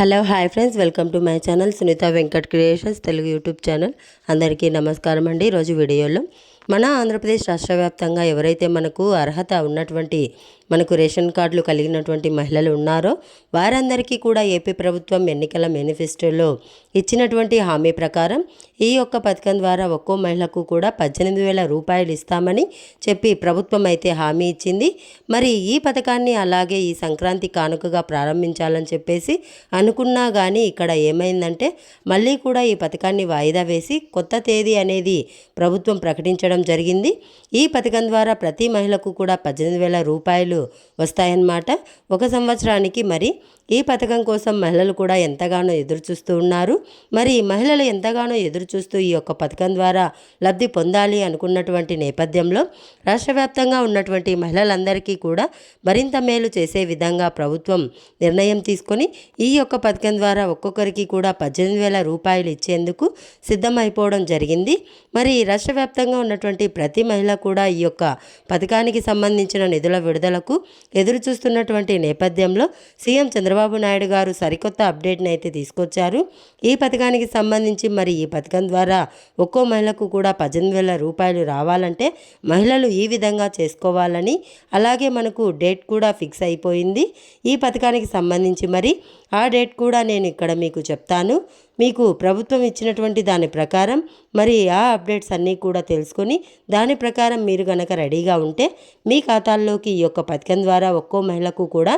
Hello hi friends. Welcome to my channel Sunitha Venkat creations Telugu YouTube channel. అందరికీ నమస్కారం అండి ఈరోజు వీడియోలో. మన ఆంధ్రప్రదేశ్ రాష్ట్ర వ్యాప్తంగా ఎవరైతే మనకు అర్హత ఉన్నటువంటి మనకు రేషన్ కార్డులు కలిగినటువంటి మహిళలు ఉన్నారో వారందరికీ కూడా ఏపీ ప్రభుత్వం ఎన్నికల మేనిఫెస్టోలో ఇచ్చినటువంటి హామీ ప్రకారం ఈ యొక్క పథకం ద్వారా ఒక్కో మహిళకు కూడా పద్దెనిమిది వేల రూపాయలు ఇస్తామని చెప్పి ప్రభుత్వం అయితే హామీ ఇచ్చింది. మరి ఈ పథకాన్ని అలాగే ఈ సంక్రాంతి కానుకగా ప్రారంభించాలని చెప్పేసి అనుకున్నా కానీ ఇక్కడ ఏమైందంటే మళ్ళీ కూడా ఈ పథకాన్ని వాయిదా వేసి కొత్త తేదీ అనేది ప్రభుత్వం ప్రకటించడం జరిగింది. ఈ పథకం ద్వారా ప్రతి మహిళకు కూడా పద్దెనిమిది వేల రూపాయలు వస్తాయన్నమాట. ఒక సంవత్సరానికి మరి ఈ పథకం కోసం మహిళలు కూడా ఎంతగానో ఎదురుచూస్తూ ఉన్నారు. మరి మహిళలు ఎంతగానో ఎదురుచూస్తూ ఈ యొక్క పథకం ద్వారా లబ్ధి పొందాలి అనుకున్నటువంటి నేపథ్యంలో రాష్ట్ర వ్యాప్తంగా ఉన్నటువంటి మహిళలందరికీ కూడా మరింత మేలు చేసే విధంగా ప్రభుత్వం నిర్ణయం తీసుకొని ఈ యొక్క పథకం ద్వారా ఒక్కొక్కరికి కూడా పద్దెనిమిది వేల రూపాయలు ఇచ్చేందుకు సిద్ధమైపోవడం జరిగింది. మరి రాష్ట్ర వ్యాప్తంగా ఉన్నటువంటి ప్రతి మహిళ కూడా ఈ యొక్క పథకానికి సంబంధించిన నిధుల విడుదలకు ఎదురుచూస్తున్నటువంటి నేపథ్యంలో సీఎం చంద్రబాబు నాయుడు గారు సరికొత్త అప్డేట్ని అయితే తీసుకొచ్చారు. ఈ పథకానికి సంబంధించి మరి ఈ పథకం ద్వారా ఒక్కో మహిళకు కూడా పద్దెనిమిది వేల రూపాయలు రావాలంటే మహిళలు ఈ విధంగా చేసుకోవాలని అలాగే మనకు డేట్ కూడా ఫిక్స్ అయిపోయింది. ఈ పథకానికి సంబంధించి మరి ఆ డేట్ కూడా నేను ఇక్కడ మీకు చెప్తాను. మీకు ప్రభుత్వం ఇచ్చినటువంటి దాని ప్రకారం మరి ఆ అప్డేట్స్ అన్నీ కూడా తెలుసుకొని దాని ప్రకారం మీరు కనుక రెడీగా ఉంటే మీ ఖాతాల్లోకి ఈ యొక్క పథకం ద్వారా ఒక్కో మహిళకు కూడా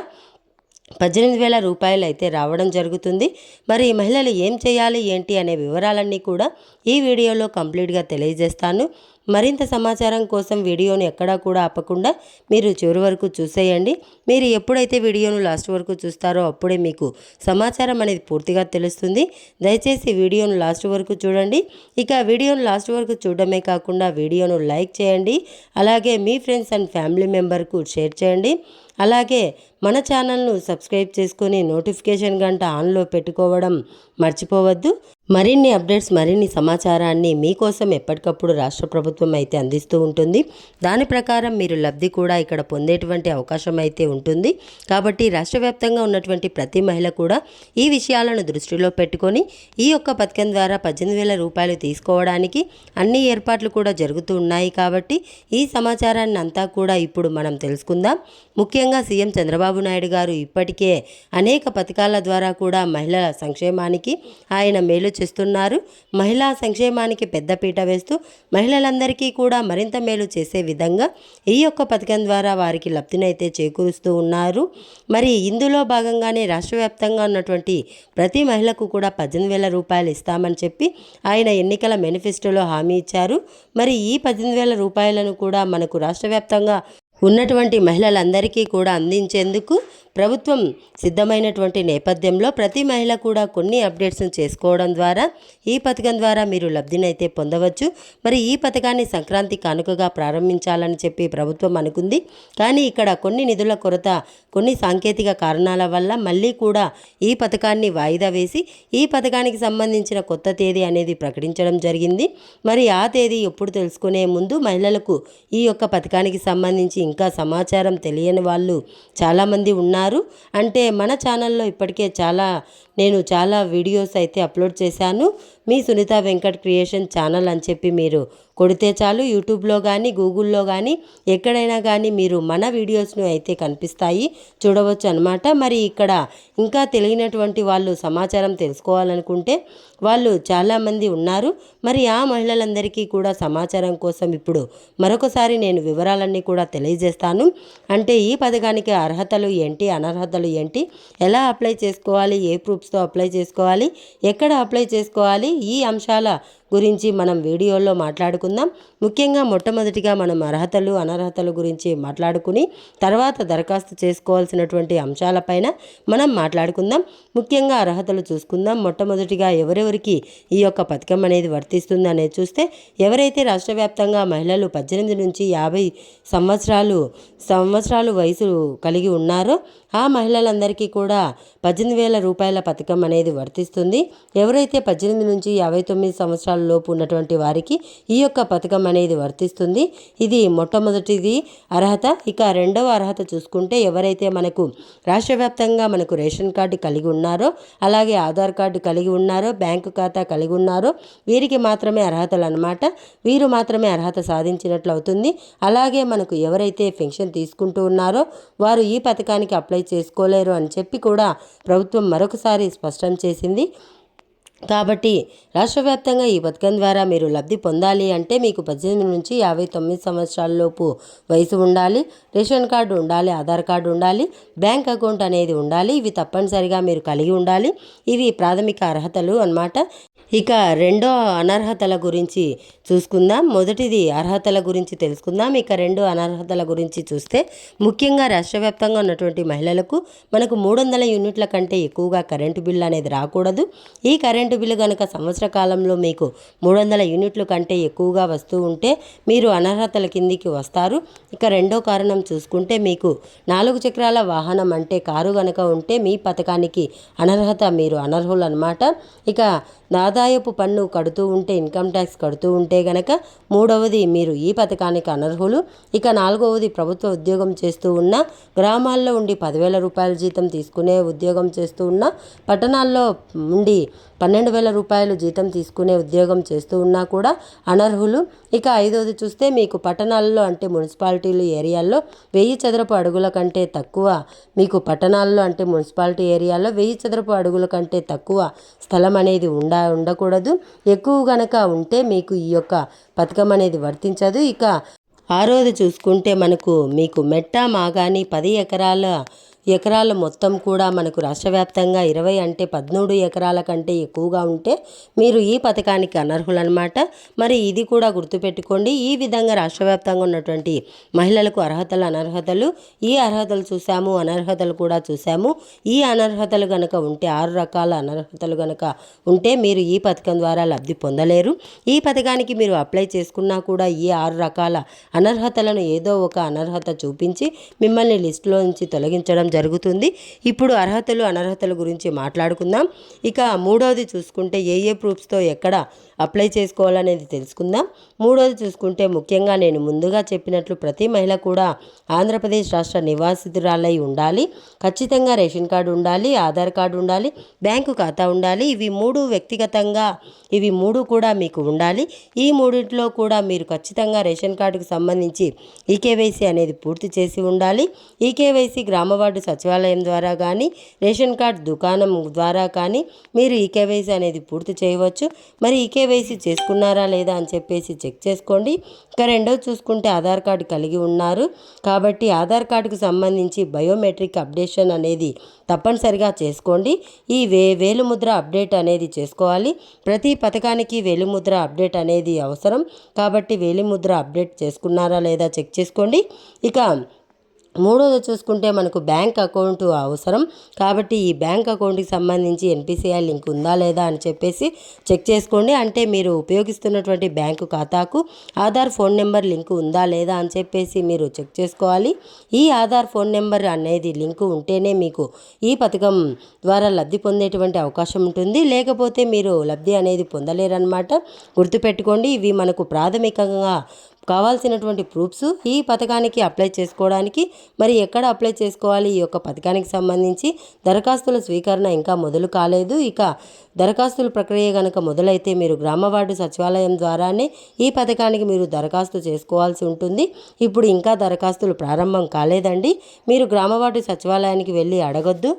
పద్దెనిమిది వేల రూపాయలు అయితే రావడం జరుగుతుంది. మరి ఈ మహిళలు ఏం చేయాలి ఏంటి అనే వివరాలన్నీ కూడా ఈ వీడియోలో కంప్లీట్గా తెలియజేస్తాను. మరింత సమాచారం కోసం వీడియోను ఎక్కడా కూడా ఆపకుండా మీరు చివరి వరకు చూసేయండి. మీరు ఎప్పుడైతే వీడియోను లాస్ట్ వరకు చూస్తారో అప్పుడే మీకు సమాచారం అనేది పూర్తిగా తెలుస్తుంది. దయచేసి వీడియోను లాస్ట్ వరకు చూడండి. ఇక వీడియోను లాస్ట్ వరకు చూడడమే కాకుండా వీడియోను లైక్ చేయండి. అలాగే మీ ఫ్రెండ్స్ అండ్ ఫ్యామిలీ మెంబర్కు షేర్ చేయండి. అలాగే మన ఛానల్ను సబ్స్క్రైబ్ చేసుకొని నోటిఫికేషన్ గంట ఆన్లో పెట్టుకోవడం మర్చిపోవద్దు. మరిన్ని అప్డేట్స్ మరిన్ని సమాచారాన్ని మీకోసం ఎప్పటికప్పుడు రాష్ట్ర ప్రభుత్వం అయితే అందిస్తూ ఉంటుంది. దాని ప్రకారం మీరు లబ్ధి కూడా ఇక్కడ పొందేటువంటి అవకాశం అయితే ఉంటుంది. కాబట్టి రాష్ట్ర వ్యాప్తంగా ఉన్నటువంటి ప్రతి మహిళ కూడా ఈ విషయాలను దృష్టిలో పెట్టుకొని ఈ యొక్క పథకం ద్వారా పద్దెనిమిది వేల రూపాయలు తీసుకోవడానికి అన్ని ఏర్పాట్లు కూడా జరుగుతూ ఉన్నాయి కాబట్టి ఈ సమాచారాన్ని అంతా కూడా ఇప్పుడు మనం తెలుసుకుందాం. ముఖ్యంగా సీఎం చంద్రబాబు నాయుడు గారు ఇప్పటికే అనేక పథకాల ద్వారా కూడా మహిళల సంక్షేమానికి ఆయన మేలు చేస్తున్నారు. మహిళా సంక్షేమానికి పెద్దపీట వేస్తూ మహిళలందరికీ కూడా మరింత మేలు చేసే విధంగా ఈ యొక్క పథకం ద్వారా వారికి లబ్ధినైతే చేకూరుస్తూ ఉన్నారు. మరి ఇందులో భాగంగానే రాష్ట్ర వ్యాప్తంగా ఉన్నటువంటి ప్రతి మహిళకు కూడా పద్దెనిమిది వేల రూపాయలు ఇస్తామని చెప్పి ఆయన ఎన్నికల మేనిఫెస్టోలో హామీ ఇచ్చారు. మరి ఈ పద్దెనిమిది వేల రూపాయలను కూడా మనకు రాష్ట్ర వ్యాప్తంగా ఉన్నటువంటి మహిళలందరికీ కూడా అందించేందుకు ప్రభుత్వం సిద్ధమైనటువంటి నేపథ్యంలో ప్రతి మహిళ కూడా కొన్ని అప్డేట్స్ను చేసుకోవడం ద్వారా ఈ పథకం ద్వారా మీరు లబ్ధినైతే పొందవచ్చు. మరి ఈ పథకాన్ని సంక్రాంతి కానుకగా ప్రారంభించాలని చెప్పి ప్రభుత్వం అనుకుంది. కానీ ఇక్కడ కొన్ని నిధుల కొరత కొన్ని సాంకేతిక కారణాల వల్ల మళ్ళీ కూడా ఈ పథకాన్ని వాయిదా వేసి ఈ పథకానికి సంబంధించిన కొత్త తేదీ అనేది ప్రకటించడం జరిగింది. మరి ఆ తేదీ ఎప్పుడు తెలుసుకునే ముందు మహిళలకు ఈ యొక్క పథకానికి సంబంధించి ఇంకా సమాచారం తెలియని వాళ్ళు చాలామంది ఉన్నారు. అంటే మన ఛానల్లో ఇప్పటికే చాలా నేను చాలా వీడియోస్ అయితే అప్లోడ్ చేశాను. మీ సునీత వెంకట్ క్రియేషన్ ఛానల్ అని చెప్పి మీరు కొడితే చాలు. యూట్యూబ్లో కానీ గూగుల్లో కానీ ఎక్కడైనా కానీ మీరు మన వీడియోస్ను అయితే కనిపిస్తాయి. చూడవచ్చు అనమాట మరి ఇక్కడ ఇంకా తెలియనటువంటి వాళ్ళు సమాచారం తెలుసుకోవాలనుకుంటే వాళ్ళు చాలామంది ఉన్నారు. మరి ఆ మహిళలందరికీ కూడా సమాచారం కోసం ఇప్పుడు మరొకసారి నేను వివరాలన్నీ కూడా తెలియజేస్తాను. అంటే ఈ పథకానికి అర్హతలు ఏంటి అనర్హతలు ఏంటి ఎలా అప్లై చేసుకోవాలి ఏ ప్రూఫ్స్తో అప్లై చేసుకోవాలి ఎక్కడ అప్లై చేసుకోవాలి ఈ అంశాల గురించి మనం వీడియోలో మాట్లాడుకుందాం. ముఖ్యంగా మొట్టమొదటిగా మనం అర్హతలు అనర్హతల గురించి మాట్లాడుకుని తర్వాత దరఖాస్తు చేసుకోవాల్సినటువంటి అంశాలపైన మనం మాట్లాడుకుందాం. ముఖ్యంగా అర్హతలు చూసుకుందాం. మొట్టమొదటిగా ఎవరెవరికి ఈ యొక్క పథకం అనేది వర్తిస్తుంది అనేది చూస్తే ఎవరైతే రాష్ట్ర వ్యాప్తంగా మహిళలు పద్దెనిమిది నుంచి యాభై సంవత్సరాలు సంవత్సరాలు వయసు కలిగి ఉన్నారో ఆ మహిళలందరికీ కూడా పద్దెనిమిది వేల రూపాయల పథకం అనేది వర్తిస్తుంది. ఎవరైతే పద్దెనిమిది నుంచి యాభై తొమ్మిది సంవత్సరాలు లోపు ఉన్నటువంటి వారికి ఈ యొక్క పథకం అనేది వర్తిస్తుంది. ఇది మొట్టమొదటిది అర్హత. ఇక రెండవ అర్హత చూసుకుంటే ఎవరైతే మనకు రాష్ట్ర వ్యాప్తంగా మనకు రేషన్ కార్డు కలిగి ఉన్నారో అలాగే ఆధార్ కార్డు కలిగి ఉన్నారో బ్యాంకు ఖాతా కలిగి ఉన్నారో వీరికి మాత్రమే అర్హతలు అనమాట వీరు మాత్రమే అర్హత సాధించినట్లు అవుతుంది. అలాగే మనకు ఎవరైతే పెన్షన్ తీసుకుంటూ ఉన్నారో వారు ఈ పథకానికి అప్లై చేసుకోలేరు అని చెప్పి కూడా ప్రభుత్వం మరొకసారి స్పష్టం చేసింది. కాబట్టి రాష్ట్ర వ్యాప్తంగా ఈ పథకం ద్వారా మీరు లబ్ధి పొందాలి అంటే మీకు పద్దెనిమిది నుంచి యాభై తొమ్మిది సంవత్సరాలలోపు వయసు ఉండాలి రేషన్ కార్డు ఉండాలి ఆధార్ కార్డు ఉండాలి బ్యాంక్ అకౌంట్ అనేది ఉండాలి. ఇవి తప్పనిసరిగా మీరు కలిగి ఉండాలి. ఇవి ప్రాథమిక అర్హతలు అన్నమాట. ఇక రెండో అనర్హతల గురించి చూసుకుందాం. మొదటిది అర్హతల గురించి తెలుసుకుందాం. ఇక రెండు అనర్హతల గురించి చూస్తే ముఖ్యంగా రాష్ట్ర వ్యాప్తంగా ఉన్నటువంటి మహిళలకు మనకు మూడు వందల యూనిట్ల కంటే ఎక్కువగా కరెంటు బిల్లు అనేది రాకూడదు. ఈ కరెంటు బిల్లు కనుక సంవత్సర కాలంలో మీకు మూడు వందల యూనిట్లు కంటే ఎక్కువగా వస్తూ ఉంటే మీరు అనర్హతల కిందికి వస్తారు. ఇక రెండో కారణం చూసుకుంటే మీకు నాలుగు చక్రాల వాహనం అంటే కారు కనుక ఉంటే మీ పథకానికి అనర్హత మీరు అనర్హులు అనమాట ఇక ఆదాయపు పన్ను కడుతూ ఉంటే ఇన్కమ్ ట్యాక్స్ కడుతూ ఉంటే గనక మూడవది మీరు ఈ పథకానికి అనర్హులు. ఇక నాలుగవది ప్రభుత్వ ఉద్యోగం చేస్తూ ఉన్న గ్రామాల్లో ఉండి పదివేల రూపాయల జీతం తీసుకునే ఉద్యోగం చేస్తూ ఉన్న పట్టణాల్లో ఉండి పన్నెండు వేల రూపాయలు జీతం తీసుకునే ఉద్యోగం చేస్తూ ఉన్నా కూడా అనర్హులు. ఇక ఐదవది చూస్తే మీకు పట్టణాల్లో అంటే మున్సిపాలిటీలు ఏరియాల్లో వెయ్యి చదరపు అడుగుల కంటే తక్కువ మీకు పట్టణాల్లో అంటే మున్సిపాలిటీ ఏరియాలో వెయ్యి చదరపు అడుగుల కంటే తక్కువ స్థలం అనేది ఉండ ఉండకూడదు ఎక్కువ గనక ఉంటే మీకు ఈ యొక్క పథకం అనేది వర్తించదు. ఇక ఆరోది చూసుకుంటే మనకు మీకు మెట్ట మాగాని పది ఎకరాల ఎకరాల మొత్తం కూడా మనకు రాష్ట్ర వ్యాప్తంగా ఇరవై అంటే పదమూడు ఎకరాల కంటే ఎక్కువగా ఉంటే మీరు ఈ పథకానికి అనర్హులన్నమాట. మరి ఇది కూడా గుర్తుపెట్టుకోండి. ఈ విధంగా రాష్ట్ర వ్యాప్తంగా ఉన్నటువంటి మహిళలకు అర్హతలు అనర్హతలు ఈ అర్హతలు చూసాము అనర్హతలు కూడా చూసాము ఈ అనర్హతలు గనక ఉంటే ఆరు రకాల అనర్హతలు గనక ఉంటే మీరు ఈ పథకం ద్వారా లబ్ధి పొందలేరు. ఈ పథకానికి మీరు అప్లై చేసుకున్నా కూడా ఈ ఆరు రకాల అనర్హతలను ఏదో ఒక అనర్హత చూపించి మిమ్మల్ని లిస్టులో నుంచి తొలగించడం జరుగుతుంది. ఇప్పుడు అర్హతలు అనర్హతల గురించి మాట్లాడుకుందాం. ఇక మూడవది చూసుకుంటే ఏ ఏ ప్రూఫ్స్తో ఎక్కడ అప్లై చేసుకోవాలనేది తెలుసుకుందాం. మూడవది చూసుకుంటే ముఖ్యంగా నేను ముందుగా చెప్పినట్లు ప్రతి మహిళ కూడా ఆంధ్రప్రదేశ్ రాష్ట్ర నివాసితురాలై ఉండాలి. ఖచ్చితంగా రేషన్ కార్డు ఉండాలి ఆధార్ కార్డు ఉండాలి బ్యాంకు ఖాతా ఉండాలి. ఇవి మూడు వ్యక్తిగతంగా ఇవి మూడు కూడా మీకు ఉండాలి. ఈ మూడింటిలో కూడా మీరు ఖచ్చితంగా రేషన్ కార్డుకు సంబంధించి ఈకేవైసీ అనేది పూర్తి చేసి ఉండాలి. ఈకేవైసీ గ్రామ వార్డు సచివాలయం ద్వారా కానీ రేషన్ కార్డ్ దుకాణం ద్వారా కానీ మీరు ఈ కేవైసీ అనేది పూర్తి చేయవచ్చు. మరి ఈ కేవైసీ చేసుకున్నారా లేదా అని చెప్పేసి చెక్ చేసుకోండి. ఇక రెండో చూసుకుంటే ఆధార్ కార్డు కలిగి ఉన్నారు. కాబట్టి ఆధార్ కార్డుకు సంబంధించి బయోమెట్రిక్ అప్డేషన్ అనేది తప్పనిసరిగా చేసుకోండి. ఈ వే వేలుముద్ర అప్డేట్ అనేది చేసుకోవాలి. ప్రతి పథకానికి వేలిముద్ర అప్డేట్ అనేది అవసరం. కాబట్టి వేలిముద్ర అప్డేట్ చేసుకున్నారా లేదా చెక్ చేసుకోండి. ఇక మూడోది చూసుకుంటే మనకు బ్యాంక్ అకౌంట్ అవసరం. కాబట్టి ఈ బ్యాంక్ అకౌంట్కి సంబంధించి ఎన్పిసిఐ లింక్ ఉందా లేదా అని చెప్పేసి చెక్ చేసుకోండి. అంటే మీరు ఉపయోగిస్తున్నటువంటి బ్యాంకు ఖాతాకు ఆధార్ ఫోన్ నెంబర్ లింక్ ఉందా లేదా అని చెప్పేసి మీరు చెక్ చేసుకోవాలి. ఈ ఆధార్ ఫోన్ నెంబర్ అనేది లింక్ ఉంటేనే మీకు ఈ పథకం ద్వారా లబ్ధి పొందేటువంటి అవకాశం ఉంటుంది. లేకపోతే మీరు లబ్ధి అనేది పొందలేరన్నమాట. గుర్తుపెట్టుకోండి ఇవి మనకు ప్రాథమికంగా కావాల్సినటువంటి ప్రూఫ్స్ ఈ పథకానికి అప్లై చేసుకోవడానికి మరి ఎక్కడ అప్లై చేసుకోవాలి ఈ యొక్క పథకానికి సంబంధించి దరఖాస్తుల స్వీకరణ ఇంకా మొదలు కాలేదు. ఇక దరఖాస్తుల ప్రక్రియ కనుక మొదలైతే మీరు గ్రామ వార్డు సచివాలయం ద్వారానే ఈ పథకానికి మీరు దరఖాస్తు చేసుకోవాల్సి ఉంటుంది. ఇప్పుడు ఇంకా దరఖాస్తులు ప్రారంభం కాలేదండి. మీరు గ్రామ వార్డు సచివాలయానికి వెళ్ళి అడగొద్దు.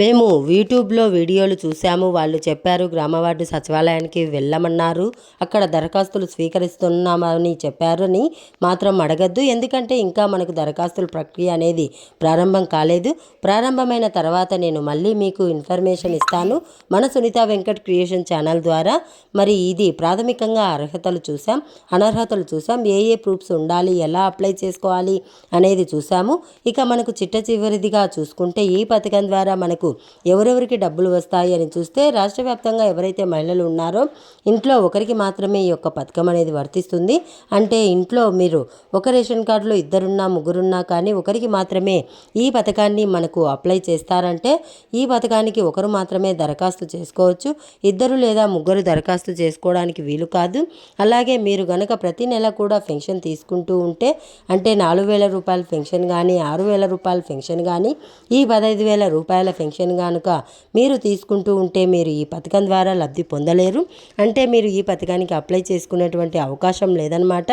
మేము యూట్యూబ్లో వీడియోలు చూసాము వాళ్ళు చెప్పారు గ్రామవార్డు సచివాలయానికి వెళ్ళమన్నారు. అక్కడ దరఖాస్తులు స్వీకరిస్తున్నామని చెప్పారని మాత్రం అడగద్దు. ఎందుకంటే ఇంకా మనకు దరఖాస్తుల ప్రక్రియ అనేది ప్రారంభం కాలేదు. ప్రారంభమైన తర్వాత నేను మళ్ళీ మీకు ఇన్ఫర్మేషన్ ఇస్తాను. మన సునీత వెంకట్ క్రియేషన్ ఛానల్ ద్వారా మరి ఇది ప్రాథమికంగా అర్హతలు చూసాం అనర్హతలు చూసాం ఏ ఏ ప్రూఫ్స్ ఉండాలి? ఎలా అప్లై చేసుకోవాలి? అనేది చూసాము ఇక మనకు చిట్ట చివరిదిగా చూసుకుంటే ఈ పథకం ద్వారా మనకు ఎవరెవరికి డబ్బులు వస్తాయి అని చూస్తే రాష్ట్ర వ్యాప్తంగా ఎవరైతే మహిళలు ఉన్నారో ఇంట్లో ఒకరికి మాత్రమే ఈ యొక్క పథకం అనేది వర్తిస్తుంది. అంటే ఇంట్లో మీరు ఒక రేషన్ కార్డులో ఇద్దరున్నా ముగ్గురున్నా కానీ ఒకరికి మాత్రమే ఈ పథకాన్ని మనకు అప్లై చేస్తారంటే ఈ పథకానికి ఒకరు మాత్రమే దరఖాస్తు చేసుకోవచ్చు. ఇద్దరు లేదా ముగ్గురు దరఖాస్తు చేసుకోవడానికి వీలు కాదు. అలాగే మీరు గనక ప్రతి నెల కూడా పెన్షన్ తీసుకుంటూ ఉంటే అంటే నాలుగు వేల రూపాయల పెన్షన్ కానీ ఆరు వేల రూపాయల పెన్షన్ కానీ ఈ పదహైదు వేల రూపాయల పెన్షన్ కనుక మీరు తీసుకుంటూ ఉంటే మీరు ఈ పథకం ద్వారా లబ్ధి పొందలేరు. అంటే మీరు ఈ పథకానికి అప్లై చేసుకునేటువంటి అవకాశం లేదనమాట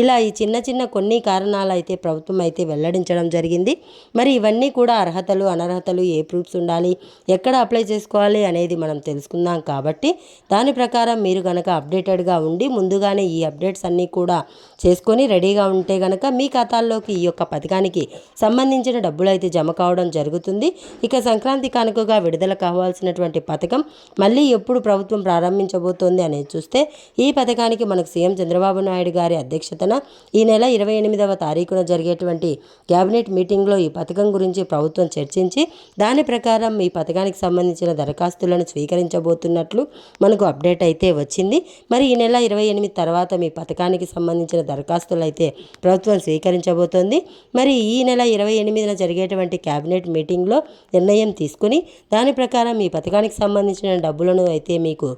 ఇలా ఈ చిన్న చిన్న కొన్ని కారణాలు అయితే ప్రభుత్వం అయితే వెల్లడించడం జరిగింది. మరి ఇవన్నీ కూడా అర్హతలు అనర్హతలు ఏ ప్రూఫ్స్ ఉండాలి ఎక్కడ అప్లై చేసుకోవాలి అనేది మనం తెలుసుకుందాం కాబట్టి దాని ప్రకారం మీరు కనుక అప్డేటెడ్గా ఉండి ముందుగానే ఈ అప్డేట్స్ అన్నీ కూడా చేసుకొని రెడీగా ఉంటే కనుక మీ ఖాతాల్లోకి ఈ యొక్క పథకానికి సంబంధించిన డబ్బులు అయితే జమ కావడం జరుగుతుంది. ఇక సంక్రాంతి కానుకగా విడుదల కావాల్సినటువంటి పథకం మళ్ళీ ఎప్పుడు ప్రభుత్వం ప్రారంభించబోతోంది అనేది చూస్తే ఈ పథకానికి మనకు సీఎం చంద్రబాబు నాయుడు గారి అధ్యక్షతన ఈ నెల ఇరవై ఎనిమిదవ తారీఖున జరిగేటువంటి క్యాబినెట్ మీటింగ్లో ఈ పథకం గురించి ప్రభుత్వం చర్చించి దాని ప్రకారం ఈ పథకానికి సంబంధించిన దరఖాస్తులను స్వీకరించబోతున్నట్లు మనకు అప్డేట్ అయితే వచ్చింది. మరి ఈ నెల ఇరవై ఎనిమిది తర్వాత మీ పథకానికి సంబంధించిన దరఖాస్తులు అయితే ప్రభుత్వం స్వీకరించబోతోంది. మరి ఈ నెల ఇరవై ఎనిమిదిన జరిగేటువంటి క్యాబినెట్ మీటింగ్లో నిర్ణయం తీసుకుని దాని ప్రకారం ఈ పథకానికి సంబంధించిన డబ్బులను అయితే మీకు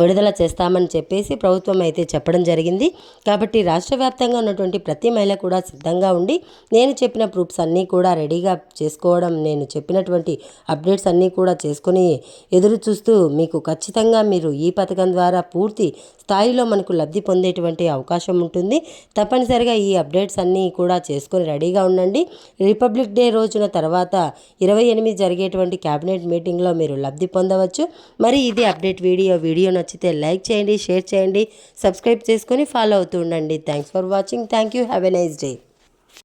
విడుదల చేస్తామని చెప్పేసి ప్రభుత్వం అయితే చెప్పడం జరిగింది. కాబట్టి రాష్ట్ర వ్యాప్తంగా ఉన్నటువంటి ప్రతి మహిళ కూడా సిద్ధంగా ఉండి నేను చెప్పిన ప్రూఫ్స్ అన్నీ కూడా రెడీగా చేసుకోవడం నేను చెప్పినటువంటి అప్డేట్స్ అన్నీ కూడా చేసుకొని ఎదురు చూస్తూ మీకు ఖచ్చితంగా మీరు ఈ పథకం ద్వారా పూర్తి స్థాయిలో మనకు లబ్ధి పొందేటువంటి అవకాశం ఉంటుంది. తప్పనిసరిగా ఈ అప్డేట్స్ అన్నీ కూడా చేసుకొని రెడీగా ఉండండి. రిపబ్లిక్ డే రోజున తర్వాత ఇరవై ఎనిమిది జరిగేటువంటి క్యాబినెట్ మీటింగ్లో మీరు లబ్ధి పొందవచ్చు. మరి ఇది అప్డేట్ వీడియో వీడియో నచ్చితే లైక్ చేయండి షేర్ చేయండి సబ్స్క్రైబ్ చేసుకొని ఫాలో అవుతూ ఉండండి. Thanks for watching thank you have a nice day